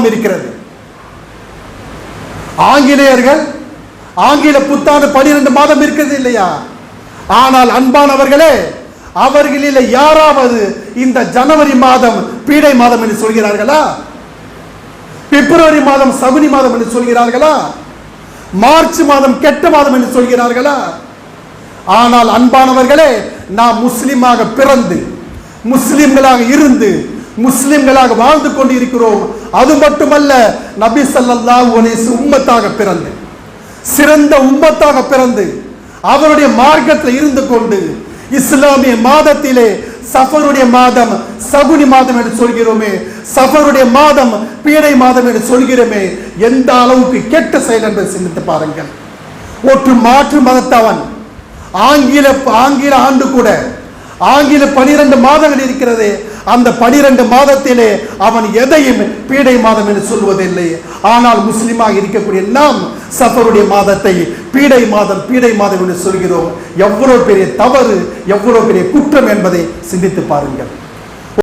மாதம் இருக்கிறது. ஆங்கிலேயர்கள் ஆங்கில புத்தாண்டு பனிரெண்டு மாதம் இருக்கிறது இல்லையா? ஆனால் அன்பானவர்களே அவர்களில் யாராவது இந்த ஜனவரி மாதம் பீடை மாதம் என்று சொல்கிறார்களா? பிப்ரவரி மாதம் சகுனி மாதம் என்று சொல்கிறார்களா? மார்ச் மாதம் கெட்ட மாதம் என்று சொல்கிறார்களா? ஆனால் அன்பானவர்களே நாம் முஸ்லீமாக பிறந்து முஸ்லிம்களாக இருந்து முஸ்லிம்களாக வாழ்ந்து கொண்டு இருக்கிறோம் அது மட்டுமல்ல நபி சல்லா ஒலேசு உம்மத்தாக பிறந்து சிறந்த உம்மத்தாக பிறந்து அவருடைய மார்க்கத்தில் இருந்து கொண்டு இஸ்லாமிய மாதத்திலே சஃபருடைய மாதம் சகுனி மாதம் என்று சொல்கிறோமே சஃபருடைய மாதம் பீடை மாதம் என்று சொல்கிறோமே எந்த அளவுக்கு கெட்ட செயல் என்று சிந்தித்து பாருங்கள். ஒற்று மாற்று மதத்தவன் ஆங்கில ஆங்கில ஆண்டு கூட ஆங்கில பனிரெண்டு மாதங்கள் இருக்கிறது. அந்த பனிரெண்டு மாதத்திலே அவன் எதையும் பீடை மாதம் என்று சொல்வதில்லை. ஆனால் முஸ்லிமாக இருக்கக்கூடிய நாம் சஃபருடைய மாதத்தை பீடை மாதம் பீடை மாதம் என்று சொல்கிறோம். எவ்வளவு பெரிய தவறு எவ்வளவு பெரிய குற்றம் என்பதை சிந்தித்து பாருங்கள்.